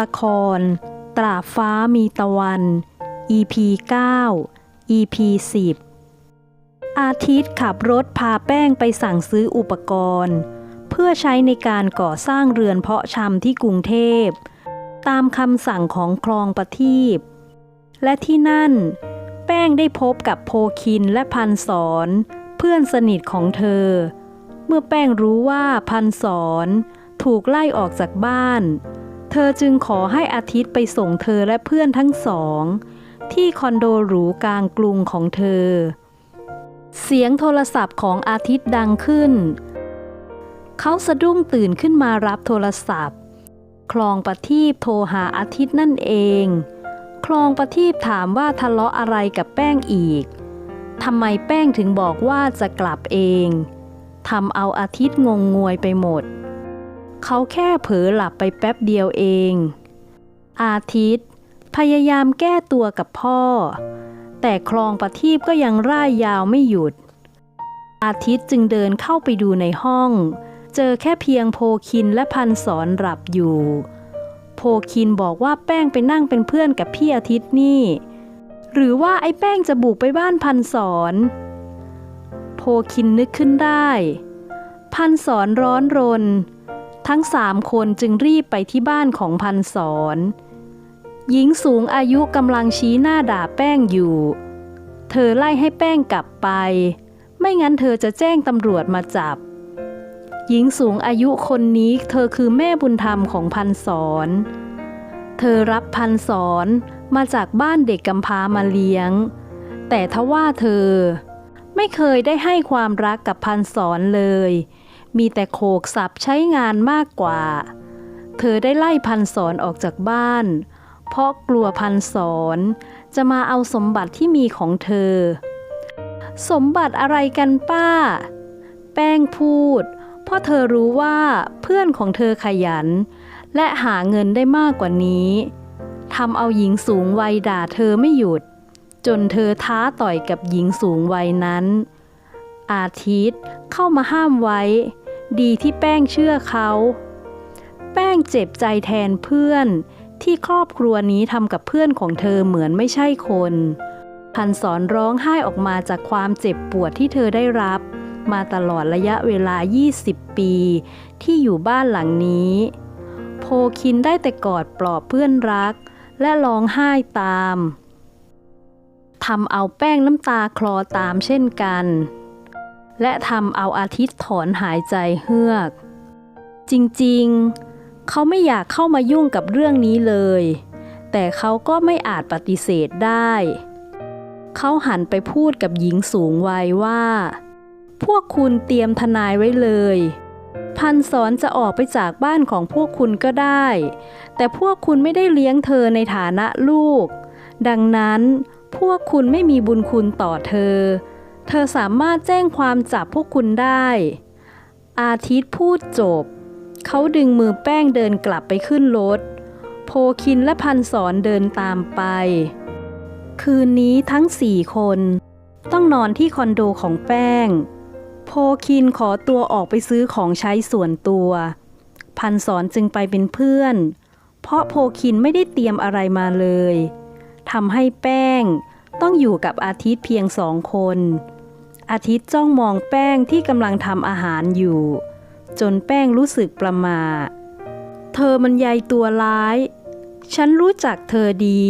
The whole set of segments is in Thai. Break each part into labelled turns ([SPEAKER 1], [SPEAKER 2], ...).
[SPEAKER 1] ละคร ตราฟ้ามีตะวัน EP 9 EP 10 อาทิตย์ขับรถพาแป้งไปสั่งซื้ออุปกรณ์ เพื่อใช้ในการก่อสร้างเรือนเพาะชำที่กรุงเทพ ตามคำสั่งของคลองประทีปและที่นั่น แป้งได้พบกับโพคินและพันสอนเพื่อนสนิทของเธอ เมื่อแป้งรู้ว่าพันสอนถูกไล่ออกจากบ้าน เธอจึงขอให้อาทิตย์ไปส่งเธอและเพื่อนทั้งสอง ที่คอนโดหรูกลางกรุงของเธอ เสียงโทรศัพท์ของอาทิตย์ดังขึ้น เขาสะดุ้งตื่นขึ้นมารับโทรศัพท์ คลองประทีปโทรหาอาทิตย์นั่นเอง คลองประทีปถามว่าทะเลาะอะไรกับแป้งอีกทำไมแป้งถึงบอกว่าจะกลับเองทำเอาอาทิตย์งงงวยไปหมด เขาแค่เผลอหลับไปแป๊บเดียวเอง อาทิตย์ พยายามแก้ตัวกับพ่อ แต่คลองประทีปก็ยังร่ายยาวไม่หยุด อาทิตย์จึงเดินเข้าไปดูในห้อง เจอแค่เพียงโพคินและพันสอนหลับอยู่ โพคินบอกว่าแป้งไปนั่งเป็นเพื่อนกับพี่อาทิตย์นี่ หรือว่าไอ้แป้งจะบุกไปบ้านพันสอนโพคินนึกขึ้นได้ พันสอนร้อนรน ทั้งสามคนจึงรีบไปที่บ้านของพันสอนหญิงสูงอายุกำลังชี้หน้าด่าแป้งอยู่ เธอไล่ให้แป้งกลับไป ไม่งั้นเธอจะแจ้งตำรวจมาจับ หญิงสูงอายุคนนี้เธอคือแม่บุญธรรมของพันสอนเธอรับพันสอนมาจากบ้านเด็กกำพร้ามาเลี้ยง แต่ทว่าเธอ ไม่เคยได้ให้ความรักกับพันสอนเลย มีแต่โขกสับใช้งานมากกว่า เธอได้ไล่พันสอนออกจากบ้าน เพราะกลัวพันสอนจะมาเอาสมบัติที่มีของเธอ สมบัติอะไรกันป้า แป้งพูด เพราะเธอรู้ว่าเพื่อนของเธอขยัน และหาเงินได้มากกว่านี้ทำเอาหญิงสูงวัยด่าเธอไม่หยุด จนเธอท้าต่อยกับหญิงสูงวัยนั้น อาทิตย์เข้ามาห้ามไว้ ดีที่แป้งเชื่อเขา แป้งเจ็บใจแทนเพื่อนที่ครอบครัวนี้ทำกับเพื่อนของเธอเหมือนไม่ใช่คนพันสอนร้องไห้ออกมาจากความเจ็บปวดที่เธอได้รับ มาตลอดระยะเวลา 20 ปี ที่อยู่บ้านหลังนี้ โพคินได้แต่กอดปลอบเพื่อนรัก และร้องไห้ตามทำเอาแป้งน้ำตาคลอตามเช่นกัน และทำเอาอาทิตย์ถอนหายใจเฮือก จริงๆ เขาไม่อยากเข้ามายุ่งกับเรื่องนี้เลย แต่เขาก็ไม่อาจปฏิเสธได้ เขาหันไปพูดกับหญิงสูงวัยว่า พวกคุณเตรียมทนายไว้เลย พันสอนจะออกไปจากบ้านของพวกคุณก็ได้ แต่พวกคุณไม่ได้เลี้ยงเธอในฐานะลูก ดังนั้นพวกคุณไม่มีบุญคุณต่อเธอ เธอสามารถแจ้งความจับพวกคุณได้ อาทิตย์พูดจบ เขาดึงมือแป้งเดินกลับไปขึ้นรถ โพคินและพันสอนเดินตามไป คืนนี้ทั้งสี่คน ต้องนอนที่คอนโดของแป้ง โพคินขอตัวออกไปซื้อของใช้ส่วนตัว พันสอนจึงไปเป็นเพื่อน เพราะโพคินไม่ได้เตรียมอะไรมาเลยทำให้แป้ง ต้องอยู่กับอาทิตย์เพียงสองคน อาทิตย์จ้องมองแป้งที่กำลังทำอาหารอยู่ จนแป้งรู้สึกประมาทเธอมันใยตัวร้าย ฉันรู้จักเธอดี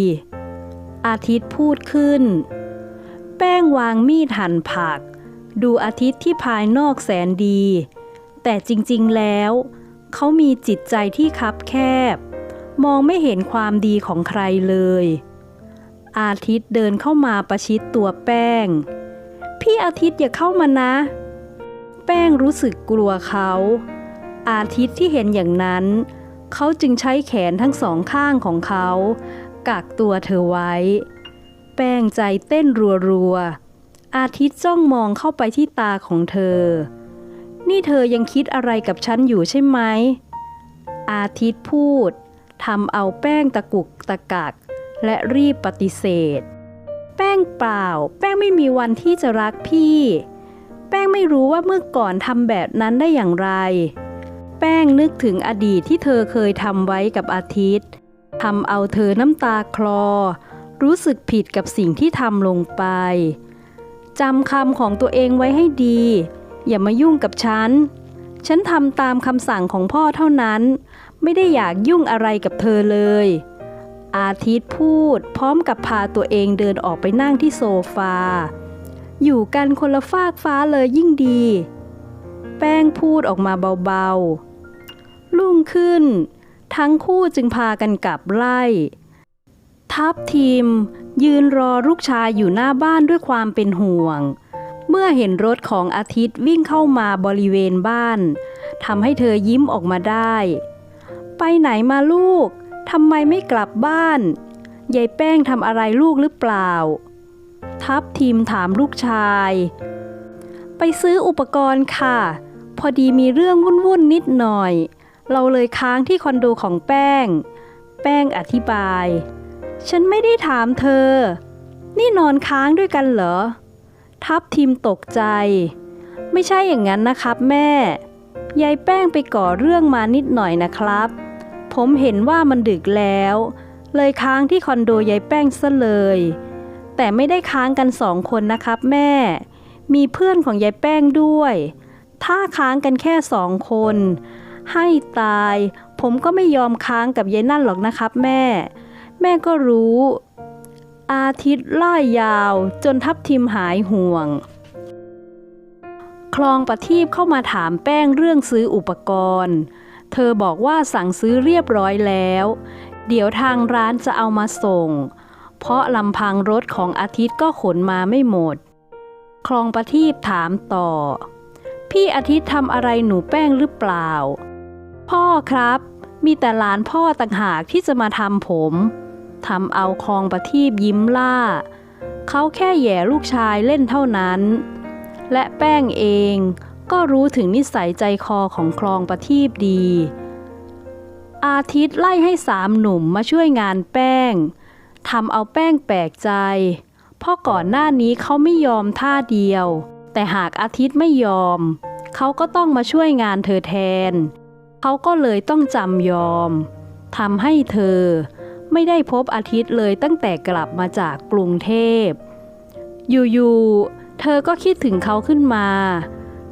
[SPEAKER 1] อาทิตย์พูดขึ้น แป้งวางมีดหั่นผัก ดูอาทิตย์ที่ภายนอกแสนดี แต่จริงๆแล้วเขามีจิตใจที่คับแคบ มองไม่เห็นความดีของใครเลย อาทิตย์เดินเข้ามาประชิดตัวแป้ง พี่อาทิตย์อย่าเข้ามานะ แป้งรู้สึกกลัวเขา อาทิตย์ที่เห็นอย่างนั้น เขาจึงใช้แขนทั้งสองข้างของเขา กักตัวเธอไว้ แป้งใจเต้นรัวๆ อาทิตย์จ้องมองเข้าไปที่ตาของเธอ นี่เธอยังคิดอะไรกับฉันอยู่ใช่ไหมอาทิตย์พูดทำเอาแป้งตะกุกตะกัก และรีบปฏิเสธ แป้งเปล่า แป้งไม่มีวันที่จะรักพี่ แป้งไม่รู้ว่าเมื่อก่อนทำแบบนั้นได้อย่างไร แป้งนึกถึงอดีตที่เธอเคยทำไว้กับอาทิตย์ทำเอาเธอน้ำตาคลอ รู้สึกผิดกับสิ่งที่ทำลงไปจำคำของตัวเองไว้ให้ดี อย่ามายุ่งกับฉัน ฉันทำตามคำสั่งของพ่อเท่านั้น ไม่ได้อยากยุ่งอะไรกับเธอเลย อาทิตย์พูด พร้อมกับพาตัวเองเดินออกไปนั่งที่โซฟา อยู่กันคนละฟากฟ้าเลยยิ่งดี แป้งพูดออกมาเบาๆรุ่งขึ้น ทั้งคู่จึงพากันกลับไล่ ทัพทีม ยืนรอลูกชายอยู่หน้าบ้านด้วยความเป็นห่วง เมื่อเห็นรถของอาทิตย์วิ่งเข้ามาบริเวณบ้านทำให้เธอยิ้มออกมาได้ ไปไหนมาลูก ทำไมไม่กลับบ้าน ยายแป้งทำอะไรลูกหรือเปล่า ทัพทีมถามลูกชาย ไปซื้ออุปกรณ์ค่ะ พอดีมีเรื่องวุ่นๆนิดหน่อย เราเลยค้างที่คอนโดของแป้ง แป้งอธิบาย ฉันไม่ได้ถามเธอ นี่นอนค้างด้วยกันเหรอ ทัพทีมตกใจ ไม่ใช่อย่างนั้นนะครับแม่ ยายแป้งไปก่อเรื่องมานิดหน่อยนะครับ ผมเห็นว่ามันดึกแล้ว เลยค้างที่คอนโดยายแป้งซะเลย แต่ไม่ได้ค้างกันสองคนนะครับแม่ มีเพื่อนของยายแป้งด้วย ถ้าค้างกันแค่สองคน ให้ตาย ผมก็ไม่ยอมค้างกับยายนั่นหรอกนะครับแม่ แม่ก็รู้ อาทิตย์ล่ายยาวจนทับทิมหายห่วงคลองประทีปเข้ามาถามแป้งเรื่องซื้ออุปกรณ์ เธอบอกว่าสั่งซื้อเรียบร้อยแล้ว เดี๋ยวทางร้านจะเอามาส่ง เพราะลำพังรถของอาทิตย์ก็ขนมาไม่หมด คลองประทีปถามต่อ พี่อาทิตย์ทำอะไรหนูแป้งหรือเปล่า พ่อครับ มีแต่หลานพ่อต่างหากที่จะมาทำผมทำเอาคลองประทีปยิ้มล่า เขาแค่แย่ลูกชายเล่นเท่านั้น และแป้งเอง ก็รู้ถึงนิสัยใจคอของคลองประทีปดี อาทิตย์ไล่ให้สามหนุ่มมาช่วยงานแป้งทำเอาแป้งแปลกใจ เพราะก่อนหน้านี้เขาไม่ยอมท่าเดียว แต่หากอาทิตย์ไม่ยอม เขาก็ต้องมาช่วยงานเธอแทน เขาก็เลยต้องจำยอมทำให้เธอไม่ได้พบอาทิตย์เลยตั้งแต่กลับมาจากกรุงเทพ อยู่ๆ เธอก็คิดถึงเขาขึ้นมา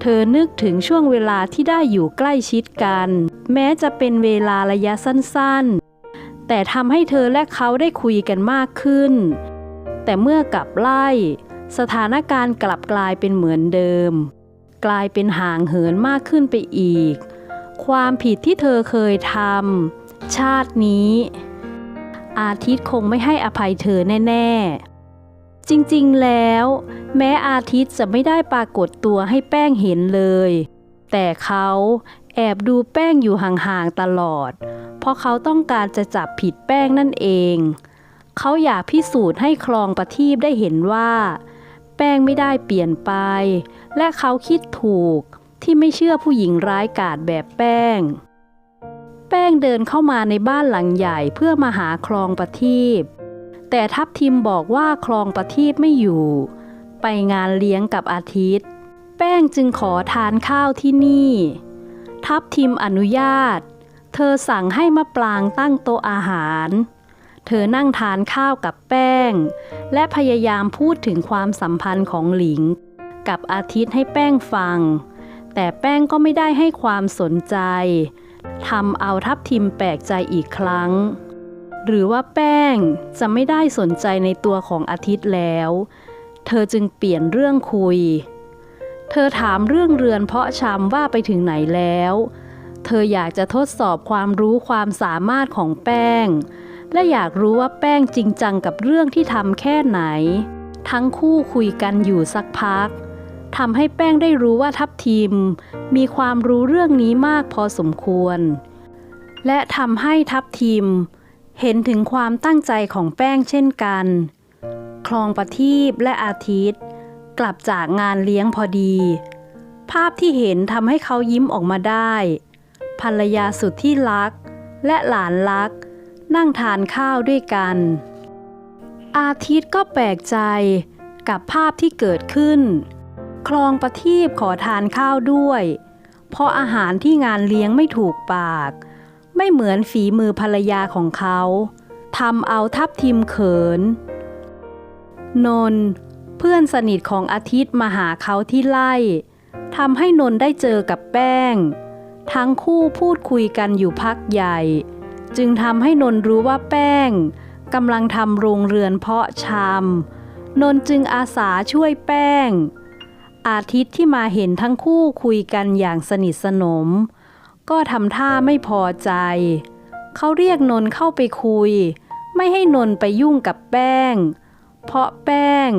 [SPEAKER 1] เธอนึกถึงช่วงเวลาที่ได้อยู่ใกล้ชิดกัน แม้จะเป็นเวลาระยะสั้นๆ แต่ทำให้เธอและเขาได้คุยกันมากขึ้น แต่เมื่อกลับไล่ สถานการณ์กลับกลายเป็นเหมือนเดิม กลายเป็นห่างเหินมากขึ้นไปอีก ความผิดที่เธอเคยทำชาตินี้ อาทิตย์คงไม่ให้อภัยเธอแน่ ๆ จริงๆแล้ว แม้อาทิตย์จะไม่ได้ปรากฏตัวให้แป้งเห็นเลย แต่เขาแอบดูแป้งอยู่ห่างๆตลอด เพราะเขาต้องการจะจับผิดแป้งนั่นเอง เขาอยากพิสูจน์ให้คลองประทีปได้เห็นว่า แป้งไม่ได้เปลี่ยนไป และเขาคิดถูกที่ไม่เชื่อผู้หญิงร้ายกาจแบบแป้ง แป้งเดินเข้ามาในบ้านหลังใหญ่เพื่อมาหาคลองประทีป แต่ทัพทิมบอกว่าคลองประทีปไม่อยู่ ไปงานเลี้ยงกับอาทิตย์ แป้งจึงขอทานข้าวที่นี่ ทัพทิมอนุญาต เธอสั่งให้มะปรางตั้งโต๊ะอาหาร เธอนั่งทานข้าวกับแป้ง และพยายามพูดถึงความสัมพันธ์ของหลิง กับอาทิตย์ให้แป้งฟัง แต่แป้งก็ไม่ได้ให้ความสนใจทำเอาทัพทิมแปลกใจอีกครั้ง หรือว่าแป้งจะไม่ได้สนใจในตัวของอาทิตย์แล้ว เธอจึงเปลี่ยนเรื่องคุย เธอถามเรื่องเรือนเพาะชำว่าไปถึงไหนแล้ว เธออยากจะทดสอบความรู้ความสามารถของแป้ง และอยากรู้ว่าแป้งจริงจังกับเรื่องที่ทำแค่ไหน ทั้งคู่คุยกันอยู่สักพักทำให้แป้งได้รู้ว่าทัพทีม มีความรู้เรื่องนี้มากพอสมควร และทำให้ทัพทีม เห็นถึงความตั้งใจของแป้งเช่นกัน คลองประทีปและอาทิตย์ กลับจากงานเลี้ยงพอดี ภาพที่เห็นทำให้เขายิ้มออกมาได้ ภรรยาสุดที่รัก และหลานรัก นั่งทานข้าวด้วยกัน อาทิตย์ก็แปลกใจกับภาพที่เกิดขึ้น คลองประทีปขอทานข้าวด้วย เพราะอาหารที่งานเลี้ยงไม่ถูกปาก ไม่เหมือนฝีมือภรรยาของเขาทำเอาทับทิมเขิน นนท์เพื่อนสนิทของอาทิตย์มาหาเขาที่ไล่ทำให้นนท์ได้เจอกับแป้ง ทั้งคู่พูดคุยกันอยู่พักใหญ่ จึงทำให้นนท์รู้ว่าแป้งกำลังทำโรงเรือนเพาะชำนนท์จึงอาสาช่วยแป้ง อาทิตย์ที่มาเห็นทั้งคู่คุยกันอย่างสนิทสนม ก็ทำท่าไม่พอใจ เขาเรียกนนท์เข้าไปคุย ไม่ให้นนท์ไปยุ่งกับแป้ง เพราะแป้ง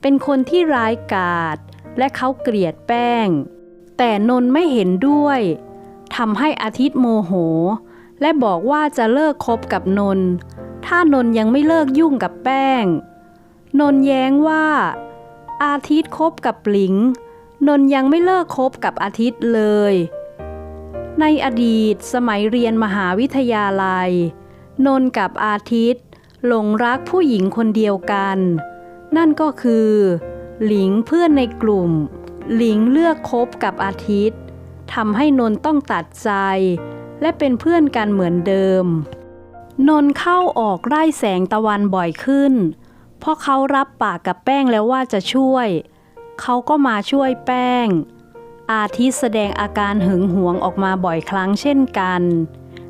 [SPEAKER 1] เป็นคนที่ร้ายกาจและเขาเกลียดแป้ง แต่นนท์ไม่เห็นด้วยทำให้อาทิตย์โมโห และบอกว่าจะเลิกคบกับนนท์ถ้านนท์ยังไม่เลิกยุ่งกับแป้ง นนท์แย้งว่า อาทิตย์คบกับหลิง นนท์ยังไม่เลิกคบกับอาทิตย์เลย ในอดีตสมัยเรียนมหาวิทยาลัย นนท์กับอาทิตย์ หลงรักผู้หญิงคนเดียวกัน นั่นก็คือ หลิงเพื่อนในกลุ่ม หลิงเลือกคบกับอาทิตย์ทำให้นนท์ต้องตัดใจ และเป็นเพื่อนกันเหมือนเดิม นนท์เข้าออกไร่แสงตะวันบ่อยขึ้น เพราะเขารับปากกับแป้งแล้วว่าจะช่วย เขาก็มาช่วยแป้ง อาทิตย์แสดงอาการหึงหวงออกมาบ่อยครั้งเช่นกัน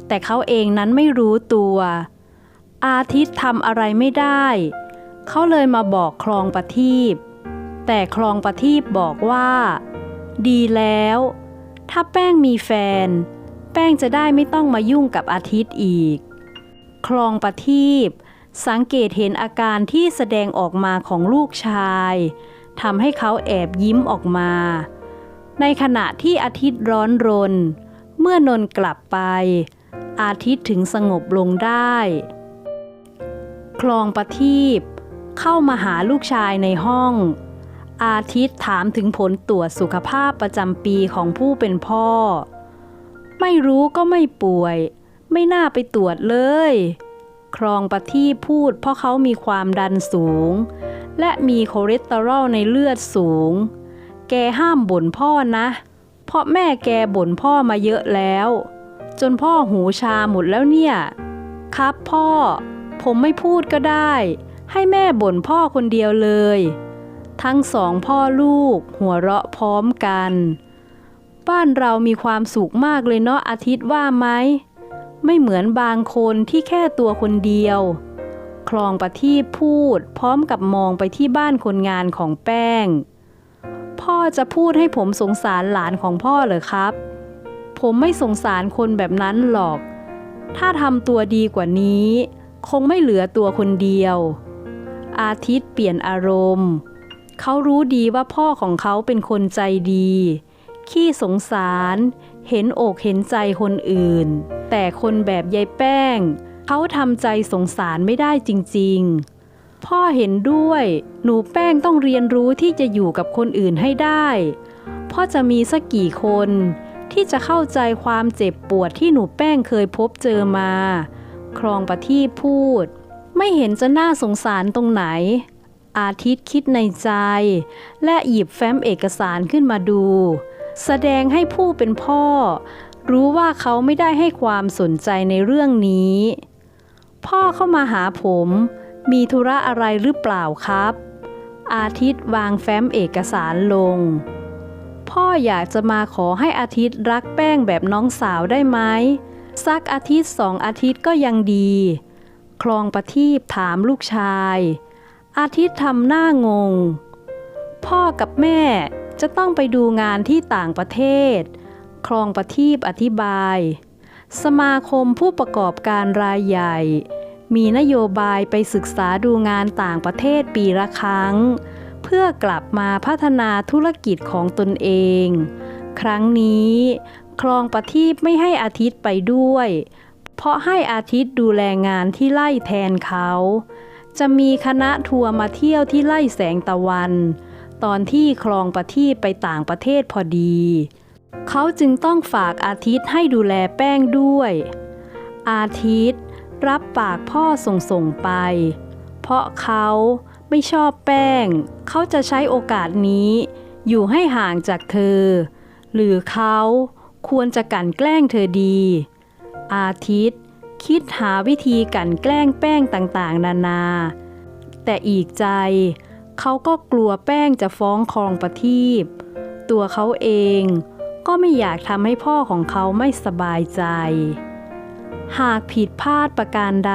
[SPEAKER 1] แต่เขาเองนั้นไม่รู้ตัว อาทิตย์ทำอะไรไม่ได้ เขาเลยมาบอกคลองประทีปแต่คลองประทีปบอกว่า ดีแล้ว ถ้าแป้งมีแฟน แป้งจะได้ไม่ต้องมายุ่งกับอาทิตย์อีก คลองประทีปสังเกตเห็นอาการที่แสดงออกมาของลูกชายทำให้เขาแอบยิ้มออกมา ในขณะที่อาทิตย์ร้อนรน เมื่อนนท์กลับไป อาทิตย์ถึงสงบลงได้ คลองประทีปเข้ามาหาลูกชายในห้อง อาทิตย์ถามถึงผลตรวจสุขภาพประจำปีของผู้เป็นพ่อ ไม่รู้ก็ไม่ป่วย ไม่น่าไปตรวจเลยครองประทีปพูดเพราะเขามีความดันสูง และมีคอเลสเตอรอลในเลือดสูง แกห้ามบ่นพ่อนะ เพราะแม่แกบ่นพ่อมาเยอะแล้ว จนพ่อหูชาหมดแล้วเนี่ย ครับพ่อ ผมไม่พูดก็ได้ ให้แม่บ่นพ่อคนเดียวเลย ทั้งสองพ่อลูกหัวเราะพร้อมกัน บ้านเรามีความสุขมากเลยเนาะอาทิตย์ว่าไหม ไม่เหมือนบางคนที่แค่ตัวคนเดียว คลองประทีปพูดพร้อมกับมองไปที่บ้านคนงานของแป้ง พ่อจะพูดให้ผมสงสารหลานของพ่อเหรอครับ ผมไม่สงสารคนแบบนั้นหรอก ถ้าทำตัวดีกว่านี้ คงไม่เหลือตัวคนเดียว อาทิตย์เปลี่ยนอารมณ์ เขารู้ดีว่าพ่อของเขาเป็นคนใจดี ขี้สงสาร เห็นอกเห็นใจคนอื่น แต่คนแบบยายแป้ง เขาทำใจสงสารไม่ได้จริง ๆ พ่อเห็นด้วย หนูแป้งต้องเรียนรู้ที่จะอยู่กับคนอื่นให้ได้ พ่อจะมีสักกี่คน ที่จะเข้าใจความเจ็บปวดที่หนูแป้งเคยพบเจอมา ครองประทีปพูด ไม่เห็นจะน่าสงสารตรงไหน อาทิตย์คิดในใจ และหยิบแฟ้มเอกสารขึ้นมาดู แสดงให้ผู้เป็นพ่อ รู้ว่าเขาไม่ได้ให้ความสนใจในเรื่องนี้ พ่อเข้ามาหาผม มีธุระอะไรหรือเปล่าครับ อาทิตย์วางแฟ้มเอกสารลง พ่ออยากจะมาขอให้อาทิตย์รักแป้งแบบน้องสาวได้ไหมสักอาทิตย์สองอาทิตย์ก็ยังดี คลองประทีปถามลูกชาย อาทิตย์ทำหน้างง พ่อกับแม่จะต้องไปดูงานที่ต่างประเทศ คลองประทีปอธิบาย สมาคมผู้ประกอบการรายใหญ่ มีนโยบายไปศึกษาดูงานต่างประเทศปีละครั้ง เพื่อกลับมาพัฒนาธุรกิจของตนเอง ครั้งนี้คลองประทีปไม่ให้อาทิตย์ไปด้วย เพราะให้อาทิตย์ดูแลงานที่ไล่แทนเขา จะมีคณะทัวร์มาเที่ยวที่ไล่แสงตะวัน ตอนที่คลองประทีปไปต่างประเทศพอดี เขาจึงต้องฝากอาทิตย์ให้ดูแลแป้งด้วย อาทิตย์ รับปากพ่อส่งส่งไป เพราะเขาไม่ชอบแป้ง เขาจะใช้โอกาสนี้ อยู่ให้ห่างจากเธอ หรือเขาควรจะกลั่นแกล้งเธอดี อาทิตย์ คิดหาวิธีกลันแกล้งแป้งต่างๆ นานา แต่อีกใจเขาก็กลัวแป้งจะฟ้องครองประทีปตัวเขาเองก็ไม่อยากทำให้พ่อของเขาไม่สบายใจ หากผิดพลาดประการใด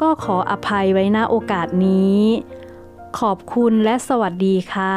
[SPEAKER 1] ก็ขออภัยไว้ณโอกาสนี้ ขอบคุณและสวัสดีค่ะ